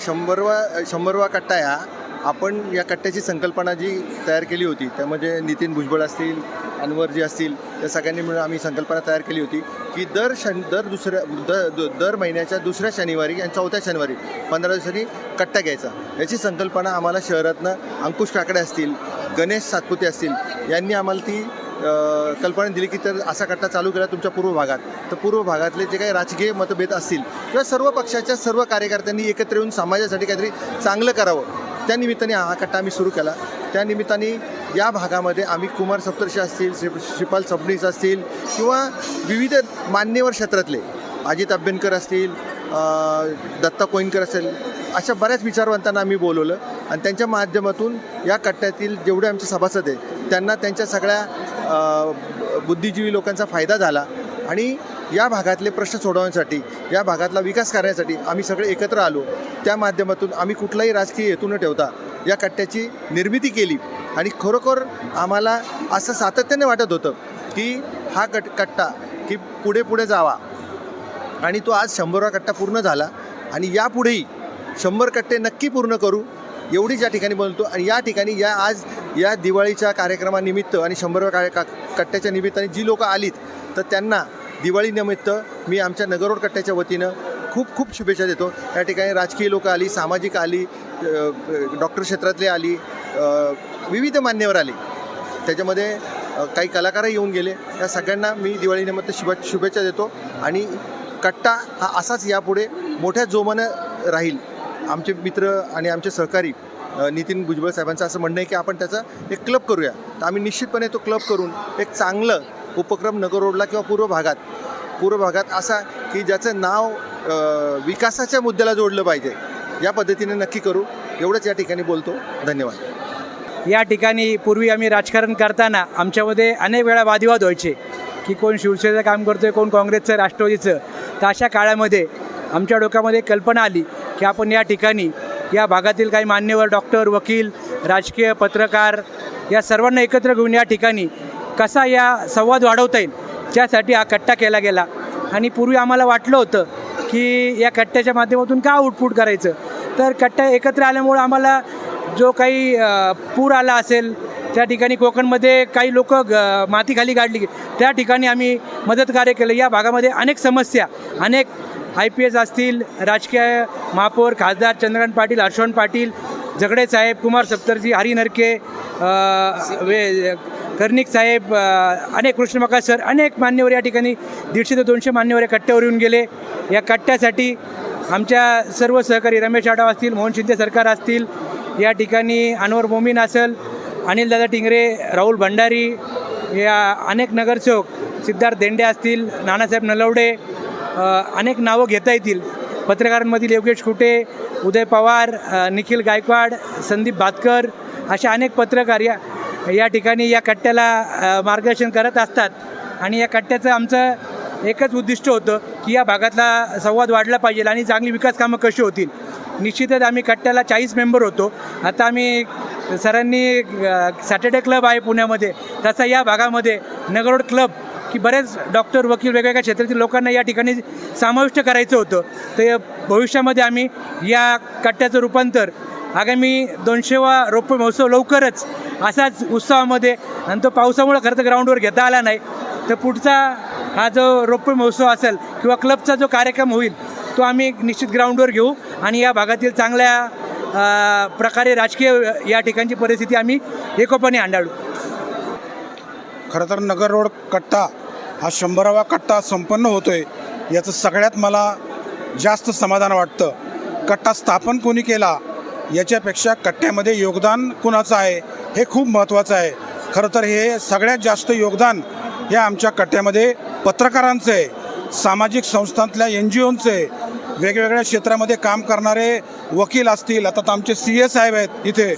शंभरवा शंभरवा कट्टा ह्या आपण या कट्ट्याची संकल्पना जी तयार केली होती त्यामध्ये म्हणजे नितीन भुजबळ असतील अनवरजी असतील या सगळ्यांनी मिळून आम्ही संकल्पना तयार केली होती की दर शन दर दुसऱ्या दर द- दर महिन्याच्या दुसऱ्या शनिवारी आणि चौथ्या शनिवारी पंधरा दिवसांनी कट्टा घ्यायचा. याची संकल्पना आम्हाला शहरातनं अंकुश काकडे असतील गणेश सातपुते असतील यांनी आम्हाला ती कल्पना दिली की तर असा कट्टा चालू केला तुमच्या पूर्व भागात. तर पूर्व भागातले जे काही राजकीय मतभेद असतील किंवा सर्व पक्षाच्या सर्व कार्यकर्त्यांनी एकत्र येऊन समाजासाठी काहीतरी चांगलं करावं त्या निमित्ताने हा कट्टा आम्ही सुरू केला. त्या निमित्ताने या भागामध्ये आम्ही कुमार सप्तर्षी असतील श्री श्रीपाल सबनीस असतील किंवा विविध मान्यवर क्षेत्रातले अजित अभ्यंकर असतील दत्ता कोईनकर असेल अशा बऱ्याच विचारवंतांना आम्ही बोलवलं. आणि त्यांच्या माध्यमातून या कट्ट्यातील जेवढे आमचे सभासद आहेत त्यांना त्यांच्या सगळ्या बुद्धिजीवी लोकांचा फायदा झाला. आणि या भागातले प्रश्न सोडवण्यासाठी या भागातला विकास करण्यासाठी आम्ही सगळे एकत्र आलो. त्या माध्यमातून आम्ही कुठलाही राजकीय हेतू न ठेवता या कट्ट्याची निर्मिती केली. आणि खरोखर आम्हाला असं सातत्याने वाटत होतं की हा कट कट्टा की पुढे पुढे जावा. आणि तो आज शंभरवा कट्टा पूर्ण झाला. आणि यापुढेही शंभर कट्टे नक्की पूर्ण करू. एवढीच या ठिकाणी बोलतो आणि या ठिकाणी या आज या दिवाळीच्या कार्यक्रमानिमित्त आणि शंभरव्या कार्य का कट्ट्याच्या निमित्ताने जी लोकं आलीत तर त्यांना दिवाळीनिमित्त मी आमच्या नगररोड कट्ट्याच्या वतीनं खूप खूप शुभेच्छा देतो. या ठिकाणी राजकीय लोकं आली सामाजिक आली डॉक्टर क्षेत्रातले आली विविध मान्यवर आली. त्याच्यामध्ये काही कलाकारही येऊन गेले. या सगळ्यांना मी दिवाळीनिमित्त शुभे शुभेच्छा देतो. आणि कट्टा हा असाच यापुढे मोठ्या जोमानं राहील. आमचे मित्र आणि आमचे सहकारी नितीन भुजबळ साहेबांचं असं म्हणणं आहे की आपण त्याचा एक क्लब करूया. तर आम्ही निश्चितपणे तो क्लब करून एक चांगलं उपक्रम नगर रोडला किंवा पूर्व भागात पूर्व भागात असा की ज्याचं नाव विकासाच्या मुद्द्याला जोडलं पाहिजे. या पद्धतीने नक्की करू. एवढंच या ठिकाणी बोलतो. धन्यवाद. या ठिकाणी पूर्वी आम्ही राजकारण करताना आमच्यामध्ये अनेक वेळा वादविवाद व्हायचे की कोण शिवसेनेचं काम करतो आहे कोण काँग्रेसचं राष्ट्रवादीचं. तर अशा काळामध्ये आमच्या डोक्यामध्ये कल्पना आली की आपण या ठिकाणी या भागातील काही मान्यवर डॉक्टर वकील राजकीय पत्रकार या सर्वांना एकत्र घेऊन या ठिकाणी कसा या संवाद वाढवता येईल त्यासाठी हा कट्टा केला गेला. आणि पूर्वी आम्हाला वाटलं होतं की या कट्ट्याच्या माध्यमातून का आउटपुट करायचं? तर कट्टा एकत्र आल्यामुळं आम्हाला जो काही पूर आला असेल त्या ठिकाणी कोकणमध्ये काही लोक ग मातीखाली काढली. त्या ठिकाणी आम्ही मदत कार्य केलं. या भागामध्ये अनेक समस्या अनेक आय पी एस असतील राजकीय महापौर खासदार चंद्रकांत पाटील हर्षवंत पाटील झगडे साहेब कुमार सप्तर्जी हरी नरके वे कर्णिक साहेब अनेक कृष्णमका सर अनेक मान्यवर या ठिकाणी दीडशे ते दोनशे मान्यवर या कट्ट्यावर येऊन गेले. या कट्ट्यासाठी आमच्या सर्व सहकारी रमेश आढाव असतील मोहन शिंदे सरकार असतील या ठिकाणी अनवर मोमीन असेल अनिलदादा टिंगरे राहुल भंडारी या अनेक नगरसेवक सिद्धार्थ देंडे असतील नानासाहेब नलवडे अनेक नावं घेता येतील. पत्रकारांमधील योगेश कुटे उदय पवार निखिल गायकवाड संदीप भातकर अशा अनेक पत्रकार या या ठिकाणी या कट्ट्याला मार्गदर्शन करत असतात. आणि या कट्ट्याचं आमचं एकच उद्दिष्ट होतं की या भागातला संवाद वाढला पाहिजे आणि चांगली विकास कामं कशी होतील. निश्चितच आम्ही कट्ट्याला चाळीस मेंबर होतो. आता आम्ही सरांनी सॅटर्डे क्लब आहे पुण्यामध्ये. तसा या भागामध्ये नगरोड क्लब की बरेच डॉक्टर वकील वेगवेगळ्या क्षेत्रातील लोकांना या ठिकाणी समाविष्ट करायचं होतं. तर भविष्यामध्ये आम्ही या कट्ट्याचं रूपांतर आगामी दोनशेवा रोप महोत्सव लवकरच असाच उत्सवामध्ये आणि तो पावसामुळं खरं तर ग्राउंडवर घेता आला नाही. तर पुढचा हा जो रौप्य महोत्सव असेल किंवा क्लबचा जो कार्यक्रम होईल तो आम्ही निश्चित ग्राउंडवर घेऊ आणि या भागातील चांगल्या प्रकारे राजकीय या ठिकाणची परिस्थिती आम्ही एकोपाने हांडाळू खरं तर नगर रोड कट्टा हा शंभरावा कट्टा संपन्न होतो आहे याचं सगळ्यात मला जास्त समाधान वाटतं. कट्टा स्थापन कोणी केला याच्यापेक्षा कट्ट्यामध्ये योगदान कुणाचं आहे हे खूप महत्त्वाचं आहे. खरं तर हे सगळ्यात जास्त योगदान हे आमच्या कट्ट्यामध्ये पत्रकारांचं आहे सामाजिक संस्थांतल्या एन जी ओंचं आहे. वेगवेगळ्या क्षेत्रामध्ये काम करणारे वकील असतील आता तर आमचे सी ए साहेब आहेत इथे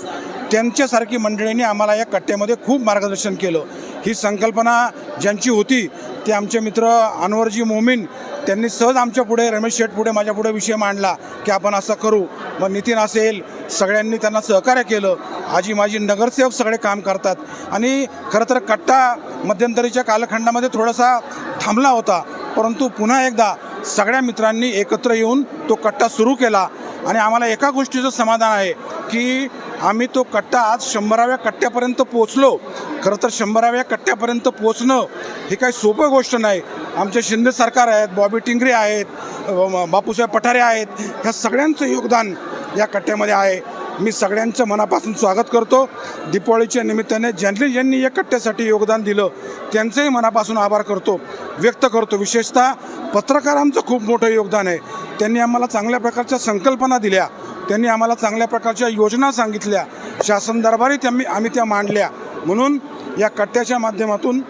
त्यांच्यासारखी मंडळींनी आम्हाला या कट्ट्यामध्ये खूप मार्गदर्शन केलं. ही संकल्पना ज्यांची होती ते आमचे मित्र अनवरजी मोमीन त्यांनी सहज आमच्या पुढे रमेश शेठ पुढे माझ्या पुढे विषय मांडला की आपण असं करू. मग नितीन असेल सगळ्यांनी त्यांना सहकार्य केलं. आजी माझी नगरसेवक सगळे काम करतात. आणि खरं तर कट्टा मध्यंतरीच्या कालखंडामध्ये थोडासा थांबला होता. परंतु पुन्हा एकदा सगळ्या मित्रांनी एकत्र येऊन तो कट्टा सुरू केला. आणि आम्हाला एका गोष्टीचं समाधान आहे की आम्ही तो कट्टा आज शंभराव्या कट्ट्यापर्यंत पोचलो खरं तर शंभराव्या कट्ट्यापर्यंत पोचणं हे काही सोपं गोष्ट नाही. आमचे शिंदे सरकार आहेत बॉबी टिंगरे आहेत बापूसाहेब पठारे आहेत ह्या सगळ्यांचं योगदान या कट्ट्यामध्ये आहे. मी सगळ्यांचं मनापासून स्वागत करतो. दीपावळीच्या निमित्ताने ज्यांनी ज्यांनी या कट्ट्यासाठी योगदान दिलं त्यांचंही मनापासून आभार करतो व्यक्त करतो. विशेषतः पत्रकारांचं खूप मोठं योगदान आहे. त्यांनी आम्हाला चांगल्या प्रकारच्या संकल्पना दिल्या. त्यांनी आम्हाला चांगल्या प्रकारच्या योजना सांगितल्या. शासन दरबारी त्यांनी आम्ही त्या मांडल्या. म्हणून या कट्ट्याच्या माध्यमातून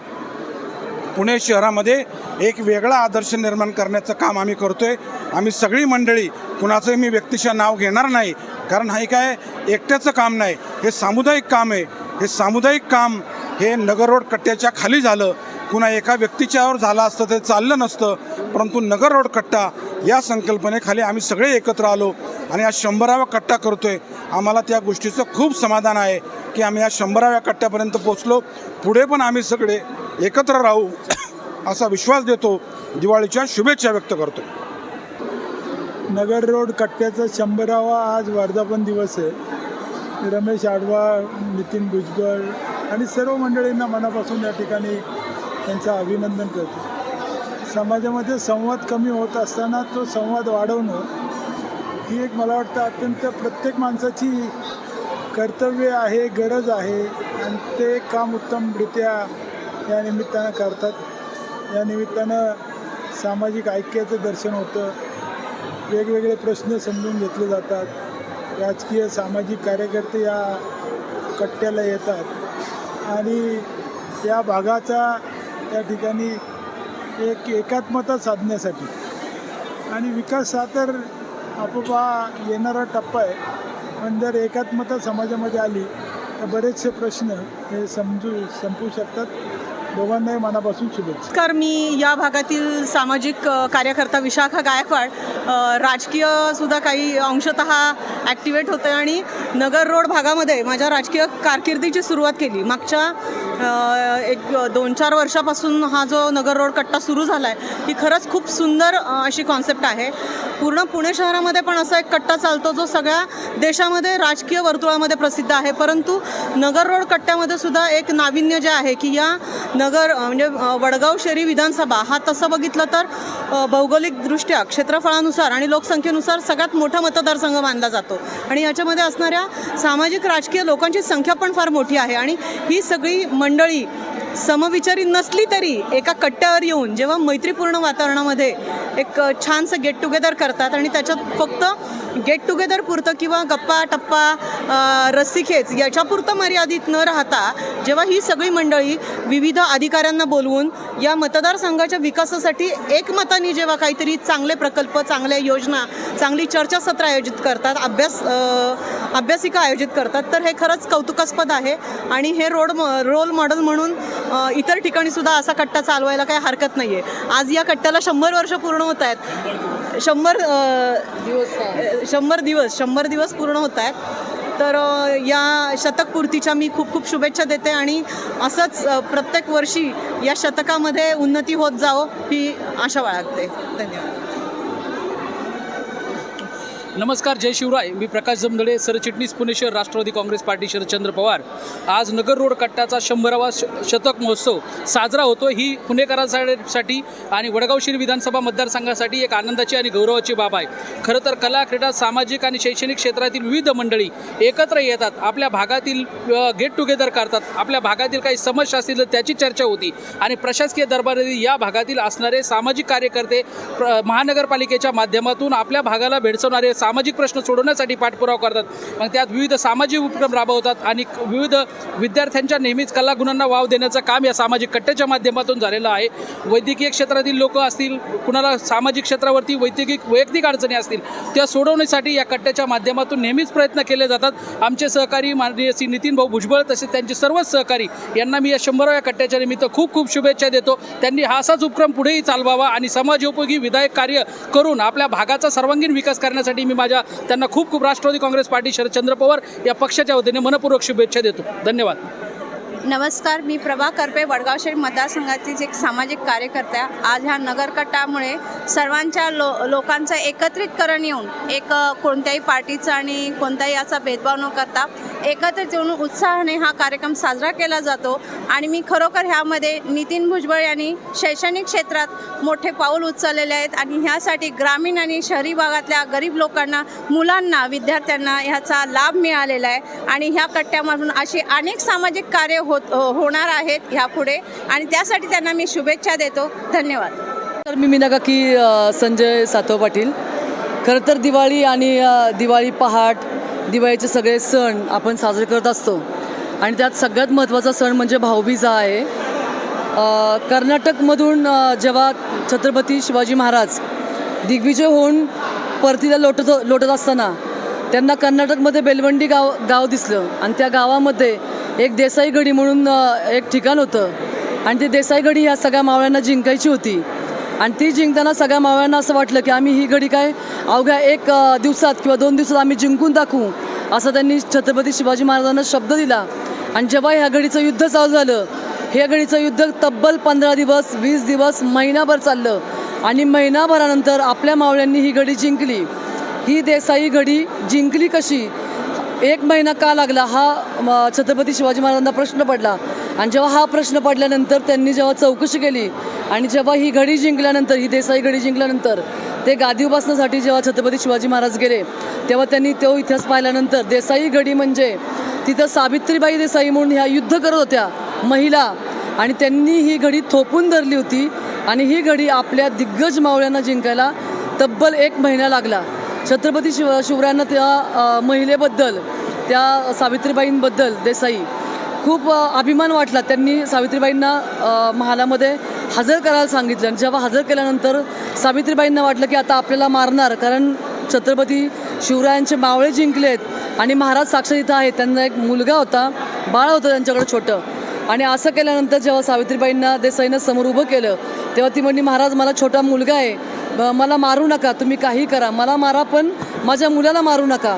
पुणे शहरामध्ये एक वेगळा आदर्श निर्माण करण्याचं काम आम्ही करतो आहे आम्ही सगळी मंडळी कुणाचंही मी व्यक्तीचं नाव घेणार नाही कारण हे काय एकट्याचं काम नाही हे सामुदायिक काम आहे. हे सामुदायिक काम हे नगर रोड कट्ट्याच्या खाली झालं. कुणा एका व्यक्तीच्यावर झालं असतं ते चाललं नसतं परंतु नगर रोड कट्टा या संकल्पनेखाली आम्ही सगळे एकत्र आलो. आणि आज शंभरावा कट्टा करतोय. आम्हाला त्या गोष्टीचं खूप समाधान आहे की आम्ही या शंभराव्या कट्ट्यापर्यंत पोचलो पुढे पण आम्ही सगळे एकत्र राहू असा विश्वास देतो. दिवाळीच्या शुभेच्छा व्यक्त करतो. नगर रोड कट्ट्याचा शंभरावा आज वर्धापन दिवस आहे. रमेश आडवा नितीन भुजबळ आणि सर्व मंडळींना मनापासून या ठिकाणी त्यांचं अभिनंदन करतो. समाजामध्ये संवाद कमी होत असताना तो संवाद वाढवणं ही एक मला वाटतं अत्यंत प्रत्येक माणसाची कर्तव्य आहे गरज आहे. आणि ते काम उत्तमरित्या या निमित्तानं करतात. या निमित्तानं सामाजिक ऐक्याचं दर्शन होतं. वेगवेगळे प्रश्न समजून घेतले जातात. राजकीय सामाजिक कार्यकर्ते या कट्ट्याला येतात. आणि या भागाचा त्या ठिकाणी एक एकात्मता साधण्यासाठी. आणि विकास सातर आपोपा येणारा टप्पा आहे. पण जर एकात्मता समाजामध्ये आली तर बरेचसे प्रश्न हे समजू संपू शकतात. दोघांनाही मनापासून शुभेच्छा. नमस्कार मी या भागातील सामाजिक कार्यकर्ता विशाखा गायकवाड. राजकीय सुद्धा काही अंशतः ॲक्टिवेट होते आणि नगर रोड भागामध्ये माझ्या राजकीय कारकिर्दीची सुरुवात केली. मागच्या एक दोन चार वर्षापासून हा जो नगर रोड कट्टा सुरू झाला आहे ही खरंच खूप सुंदर अशी कॉन्सेप्ट आहे. पूर्ण पुणे शहरामध्ये पण असा एक कट्टा चालतो जो सगळ्या देशामध्ये राजकीय वर्तुळामध्ये प्रसिद्ध आहे. परंतु नगर रोड कट्ट्यामध्ये सुद्धा एक नाविन्य जे आहे की या नगर म्हणजे वडगाव शहरी विधानसभा हा तसं बघितलं तर भौगोलिकदृष्ट्या क्षेत्रफळानुसार आणि लोकसंख्येनुसार सगळ्यात मोठा मतदारसंघ मानला जातो. आणि याच्यामध्ये असणाऱ्या सामाजिक राजकीय लोकांची संख्या पण फार मोठी आहे. आणि ही सगळी मंडळी समविचारी नसली तरी एका कट्ट्यावर येऊन जेव्हा मैत्रीपूर्ण वातावरणामध्ये एक छानसं गेट टुगेदर करतात आणि त्याच्यात फक्त गेट टुगेदर पुरतं किंवा गप्पा टप्पा रस्सीखेच याच्यापुरतं मर्यादित न राहता जेव्हा ही सगळी मंडळी विविध अधिकाऱ्यांना बोलवून या मतदारसंघाच्या विकासासाठी एकमताने जेव्हा काहीतरी चांगले प्रकल्प चांगल्या योजना चांगली चर्चासत्र आयोजित करतात अभ्यास अभ्यासिका आयोजित करतात तर हे खरंच कौतुकास्पद आहे. आणि हे रोड रोल मॉडेल म्हणून इतर ठिकाणीसुद्धा असा कट्टा चालवायला काही हरकत नाही आहे आज या कट्ट्याला शंभर वर्ष पूर्ण होत आहेत. शंभर दिवस शंभर दिवस शंभर दिवस पूर्ण होत आहेत. तर या शतकपूर्तीच्या मी खूप खूप शुभेच्छा देते आणि असंच प्रत्येक वर्षी या शतकामध्ये उन्नती होत जावं ही आशा बाळगते. धन्यवाद. नमस्कार जय शिवराय. मी प्रकाश जमदडे सरचिटणीस पुणे शहर राष्ट्रवादी काँग्रेस पार्टी शरदचंद्र पवार. आज नगर रोड कट्ट्याचा शंभरावा श शतक महोत्सव साजरा होतो ही पुणेकरांसाठी आणि वडगाव शिरी विधानसभा मतदारसंघासाठी एक आनंदाची आणि गौरवाची बाब आहे. खरं तर कला क्रीडा सामाजिक आणि शैक्षणिक क्षेत्रातील विविध मंडळी एकत्र येतात. आपल्या भागातील गेट टुगेदर करतात. आपल्या भागातील काही समस्या असतील तर त्याची चर्चा होती. आणि प्रशासकीय दरबारातील या भागातील असणारे सामाजिक कार्यकर्ते प्र महानगरपालिकेच्या माध्यमातून आपल्या भागाला भेडसवणारे सामाजिक प्रश्न सोडवण्यासाठी पाठपुरावा करतात. मग त्यात विविध सामाजिक उपक्रम राबवतात आणि विविध विद्यार्थ्यांच्या नेहमीच कलागुणांना वाव देण्याचं काम या सामाजिक कट्ट्याच्या माध्यमातून झालेलं आहे. वैद्यकीय क्षेत्रातील लोक असतील कुणाला सामाजिक क्षेत्रावरती वैद्यकीय वैयक्तिक अडचणी असतील त्या सोडवण्यासाठी या कट्ट्याच्या माध्यमातून नेहमीच प्रयत्न केले जातात. आमचे सहकारी माननीय श्री नितीन भाऊ भुजबळ तसेच त्यांचे सर्वच सहकारी यांना मी या शंभराव्या कट्ट्याच्या निमित्त खूप खूप शुभेच्छा देतो. त्यांनी हा असाच उपक्रम पुढेही चालवावा आणि समाजोपयोगी विधायक कार्य करून आपल्या भागाचा सर्वांगीण विकास करण्यासाठी मी माझ्या त्यांना खूप खूप राष्ट्रवादी काँग्रेस पार्टी शरदचंद्र पवार या पक्षाच्या वतीने मनपूर्वक शुभेच्छा देतो. धन्यवाद. नमस्कार मी प्रभा करपे वडगाव शहर मतदारसंघातील एक सामाजिक कार्यकर्त्या आज ह्या नगरकट्टामुळे सर्वांच्या लो लोकांचं एकत्रितकरण येऊन एक कोणत्याही पार्टीचा आणि कोणताही याचा भेदभाव न करता एकत्रित येऊन उत्साहाने हा कार्यक्रम साजरा केला जातो. आणि मी खरोखर ह्यामध्ये नितीन भुजबळ यांनी शैक्षणिक क्षेत्रात मोठे पाऊल उचललेले आहेत आणि ह्यासाठी ग्रामीण आणि शहरी भागातल्या गरीब लोकांना मुलांना विद्यार्थ्यांना ह्याचा लाभ मिळालेला आहे. आणि ह्या कट्ट्यामधून अशी अनेक सामाजिक कार्य होत होणार आहेत ह्यापुढे. आणि त्यासाठी त्यांना मी शुभेच्छा देतो. धन्यवाद. तर मी मीनाकाकी अ, संजय सातव पाटील. खरं तर दिवाळी आणि दिवाळी पहाट दिवाळीचे सगळे सण आपण साजरे करत असतो. आणि त्यात सगळ्यात महत्त्वाचा सण म्हणजे भाऊबीजा आहे. कर्नाटकमधून जेव्हा छत्रपती शिवाजी महाराज दिग्विजय होऊन परतीला लोटत लोटत असताना त्यांना कर्नाटकमध्ये बेलवंडी गाव गाव दिसलं. आणि त्या गावामध्ये एक देसाईगडी म्हणून एक ठिकाण होतं. आणि ते देसाईगडी ह्या सगळ्या मावळ्यांना जिंकायची होती. आणि ती जिंकताना सगळ्या मावळ्यांना असं वाटलं की आम्ही ही गडी काय अवघ्या एक दिवसात किंवा दोन दिवसात आम्ही जिंकून दाखवू असं त्यांनी छत्रपती शिवाजी महाराजांना शब्द दिला. आणि जेव्हा ह्या गडीचं युद्ध चालू झालं हे गडीचं युद्ध तब्बल पंधरा दिवस वीस दिवस महिनाभर चाललं. आणि महिनाभरानंतर आपल्या मावळ्यांनी ही गडी जिंकली. ही देसाई गडी जिंकली कशी? एक महिना का लागला? हा छत्रपती शिवाजी महाराजांना प्रश्न पडला. आणि जेव्हा हा प्रश्न पडल्यानंतर त्यांनी जेव्हा चौकशी केली आणि जेव्हा ही घडी जिंकल्यानंतर ही देसाई घडी जिंकल्यानंतर ते गादी उपासनासाठी जेव्हा छत्रपती शिवाजी महाराज गेले तेव्हा त्यांनी तो इतिहास पाहिल्यानंतर देसाई घडी म्हणजे तिथं सावित्रीबाई देसाई म्हणून ह्या युद्ध करत होत्या महिला. आणि त्यांनी ही घडी थोपून धरली होती आणि ही घडी आपल्या दिग्गज मावळ्यांना जिंकायला तब्बल एक महिना लागला. छत्रपती शिव शिवरायांना त्या महिलेबद्दल त्या सावित्रीबाईंबद्दल देसाई खूप अभिमान वाटला. त्यांनी सावित्रीबाईंना महालामध्ये हजर करायला सांगितलं. आणि जेव्हा हजर केल्यानंतर सावित्रीबाईंना वाटलं की आता आपल्याला मारणार. कारण छत्रपती शिवरायांचे मावळे जिंकलेत आणि महाराज साक्षर इथं आहेत. त्यांना एक मुलगा होता बाळ होतं त्यांच्याकडे छोटं. आणि असं केल्यानंतर जेव्हा सावित्रीबाईंना देसाईनं समोर उभं केलं तेव्हा ती म्हणली महाराज मला छोटा मुलगा आहे. मला मारू नका तुम्ही काही करा. मला मारा पण माझ्या मुलाला मारू नका.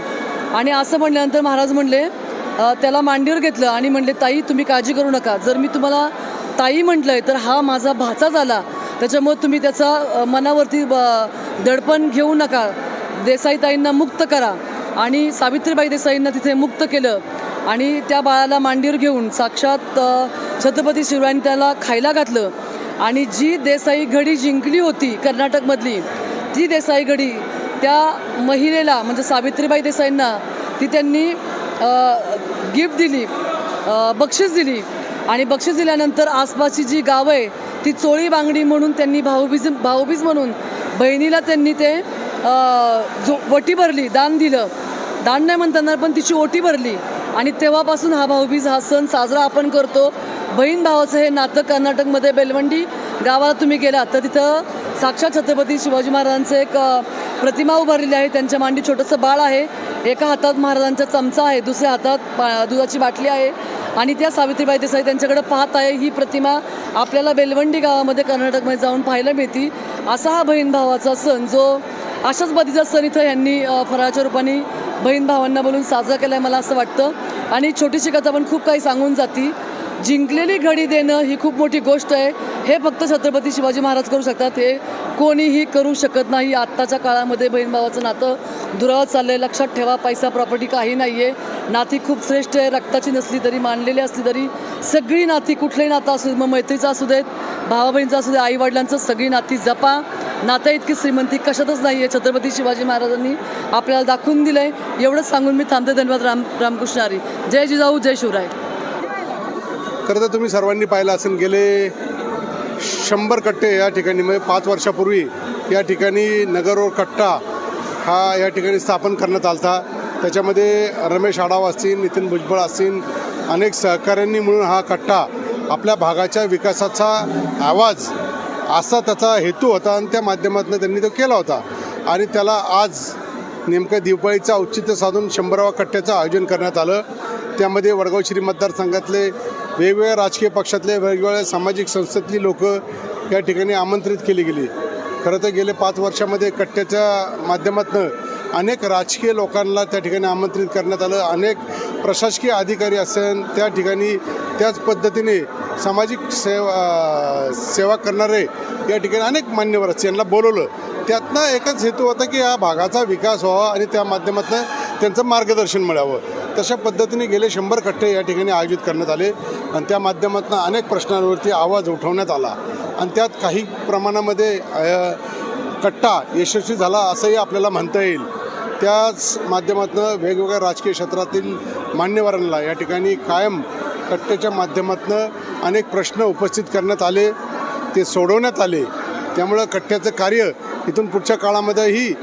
आणि असं म्हणल्यानंतर महाराज म्हणले त्याला मांडीवर घेतलं आणि म्हणले ताई तुम्ही काळजी करू नका. जर मी तुम्हाला ताई म्हटलंय तर हा माझा भाचा झाला. त्याच्यामुळे तुम्ही त्याचा मनावरती ब- दडपण घेऊ नका. देसाईताईंना मुक्त करा. आणि सावित्रीबाई देसाईंना तिथे मुक्त केलं. आणि त्या बाळाला मांडीवर घेऊन साक्षात छत्रपती शिवरायांनी त्याला खायला घातलं. आणि जी देसाई घडी जिंकली होती कर्नाटकमधली ती देसाई घडी त्या महिलेला म्हणजे सावित्रीबाई देसाईंना ती त्यांनी गिफ्ट दिली बक्षीस दिली. आणि बक्षीस दिल्यानंतर आसपासची जी गावं आहे ती चोळी बांगडी म्हणून त्यांनी भाऊबीज भाऊबीज म्हणून बहिणीला त्यांनी ते जो वटी भरली दान दिलं. दान नाही म्हणताना पण तिची ओटी भरली. आणि तेव्हापासून हा भाऊबीज हा सण साजरा आपण करतो. बहीण भावाचं हे नातं कर्नाटकमध्ये बेलवंडी गावाला तुम्ही गेलात तर तिथं साक्षात छत्रपती शिवाजी महाराजांचं एक प्रतिमा उभारलेली आहे. त्यांच्या मांडी छोटंसं बाळ आहे. एका हातात महाराजांचा चमचा आहे दुसऱ्या हातात पा दुधाची बाटली आहे. आणि त्या सावित्रीबाई देसाई त्यांच्याकडे पाहत आहे. ही प्रतिमा आपल्याला बेलवंडी गावामध्ये कर्नाटकमध्ये जाऊन पाहायला मिळते. असा हा बहीण भावाचा सण जो अशाच बदीचा सण इथं यांनी फराळाच्या रूपाने बहीण भावांना बोलून साजरा केला आहे मला असं वाटतं. आणि छोटीशी कथा पण खूप काही सांगून जाती. जिंकलेली घडी देणं ही खूप मोठी गोष्ट आहे. हे फक्त छत्रपती शिवाजी महाराज करू शकतात. हे कोणीही करू शकत नाही. आत्ताच्या काळामध्ये बहीण भावाचं नातं दुरावत चाललं आहे लक्षात ठेवा पैसा प्रॉपर्टी काही नाही आहे नाती खूप श्रेष्ठ आहे. रक्ताची नसली तरी मानलेली असली तरी सगळी नाती कुठलंही नातं असू दे मग मैत्रीचं असू देत भावा बहिणीचं असू दे आईवडिलांचं सगळी नाती जपा. नातं इतकी श्रीमंती कशातच नाही आहे छत्रपती शिवाजी महाराजांनी आपल्याला दाखवून दिलं आहे एवढंच सांगून मी थांबते. धन्यवाद राम रामकृष्ण हरी. जय जिजाऊ जय शिवराय. खरं तर तुम्ही सर्वांनी पाहिलं असेल गेले शंभर कट्टे या ठिकाणी म्हणजे पाच वर्षापूर्वी या ठिकाणी नगर रोड कट्टा हा या ठिकाणी स्थापन करण्यात आलता. त्याच्यामध्ये रमेश आढाव असतील नितीन भुजबळ असतील अनेक सहकाऱ्यांनी मिळून हा कट्टा आपल्या भागाच्या विकासाचा आवाज असा त्याचा हेतू होता आणि त्या माध्यमातून त्यांनी तो केला होता. आणि त्याला आज नेमकं दिवाळीचं औचित्य साधून शंभरावा कट्ट्याचं आयोजन करण्यात आलं. त्यामध्ये वडगाव श्री मतदारसंघातले वेगवेगळ्या राजकीय पक्षातले वेगवेगळ्या सामाजिक संस्थेतली लोक या ठिकाणी आमंत्रित केली गेली. खरं तर गेले पाच वर्षामध्ये कट्ट्याच्या माध्यमातून अनेक राजकीय लोकांना त्या ठिकाणी आमंत्रित करण्यात आलं. अनेक प्रशासकीय अधिकारी असेल त्या ठिकाणी त्याच पद्धतीने सामाजिक सेवा सेवा करणारे या ठिकाणी अनेक मान्यवर यांना बोलवलं. त्यातनं एकच हेतू होता की या भागाचा विकास व्हावा आणि त्या माध्यमातून त्यांचं मार्गदर्शन मिळावं. तशा पद्धतीने गेले शंभर कट्टे या ठिकाणी आयोजित करण्यात आले आणि त्या माध्यमातून अनेक प्रश्नांवरती आवाज उठवण्यात आला. आणि त्यात काही प्रमाणामध्ये कट्टा यशस्वी झाला असंही आपल्याला म्हणता येईल. त्याच माध्यमातून वेगवेगळ्या राजकीय क्षेत्रातील मान्यवरांना या ठिकाणी कायम कट्ट्याच्या माध्यमातून अनेक प्रश्न उपस्थित करण्यात आले ते सोडवण्यात आले. त्यामुळं कट्ट्याचं कार्य इथून पुढच्या काळामध्येही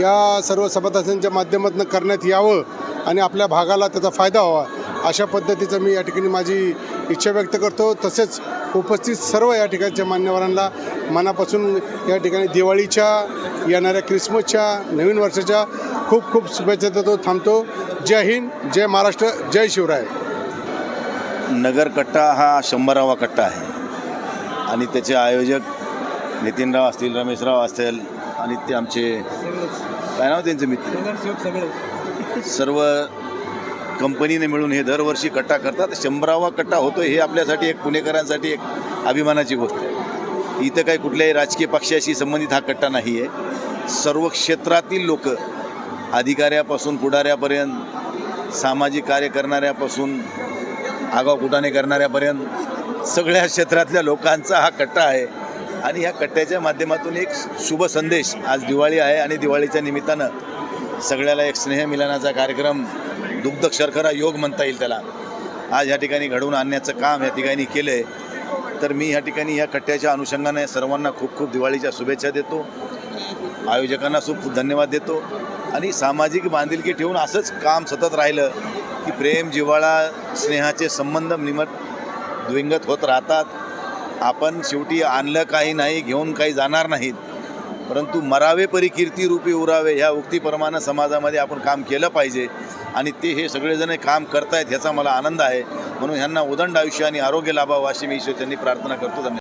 या सर्व सभासदांच्या माध्यमातून करण्यात यावं आणि आपल्या भागाला त्याचा फायदा व्हावा अशा पद्धतीचं मी या ठिकाणी माझी इच्छा व्यक्त करतो. तसेच उपस्थित सर्व या ठिकाणच्या मान्यवरांना मनापासून या ठिकाणी दिवाळीच्या येणाऱ्या क्रिसमसच्या नवीन वर्षाच्या खूप खूप शुभेच्छा देतो थांबतो. जय हिंद जय महाराष्ट्र जय शिवराय. नगर कट्टा हा शंभरावा कट्टा आहे. आणि त्याचे आयोजक नितीनराव असतील रमेशराव असतील आणि ते आमचे काय नाव त्यांचे मित्र? सर्व कंपनीने मिळून हे दरवर्षी कट्टा करतात. शंभरावा कट्टा होतो हे आपल्यासाठी एक पुणेकरांसाठी एक अभिमानाची गोष्ट आहे. इथं काही कुठल्याही राजकीय पक्षाशी संबंधित हा कट्टा नाही आहे सर्व क्षेत्रातील लोक अधिकाऱ्यापासून पुढाऱ्यापर्यंत सामाजिक कार्य करणाऱ्यापासून आगाव कुटाने करणाऱ्यापर्यंत सगळ्या क्षेत्रातल्या लोकांचा हा कट्टा आहे. आणि ह्या कट्ट्याच्या माध्यमातून एक शुभ संदेश आज दिवाळी आहे आणि दिवाळीच्या निमित्तानं सगळ्याला एक स्नेहमिलनाचा कार्यक्रम दुग्ध शर्करा योग म्हणता येईल त्याला. आज ह्या ठिकाणी घडवून आणण्याचं काम या ठिकाणी केलं आहे तर मी ह्या ठिकाणी ह्या कट्ट्याच्या अनुषंगाने सर्वांना खूप खूप दिवाळीच्या शुभेच्छा देतो. आयोजकांना खूप खूप धन्यवाद देतो. आणि सामाजिक बांधिलकी ठेवून असंच काम सतत राहिलं की प्रेम जिव्हाळा स्नेहाचे संबंध निमट द्विंगत होत राहतात. आपण शेवटी आणलं काही नाही घेऊन काही जाणार नाहीत. परंतु मरावे परी रूपी उरावे ह्या उक्तीप्रमाणे समाजामध्ये आपण काम केलं पाहिजे आणि ते हे सगळेजण काम करतायत ह्याचा मला आनंद आहे. म्हणून ह्यांना उदंड आयुष्य आणि आरोग्य लाभावं अशी मी ईश्वर त्यांनी प्रार्थना करतो. धन्यवाद.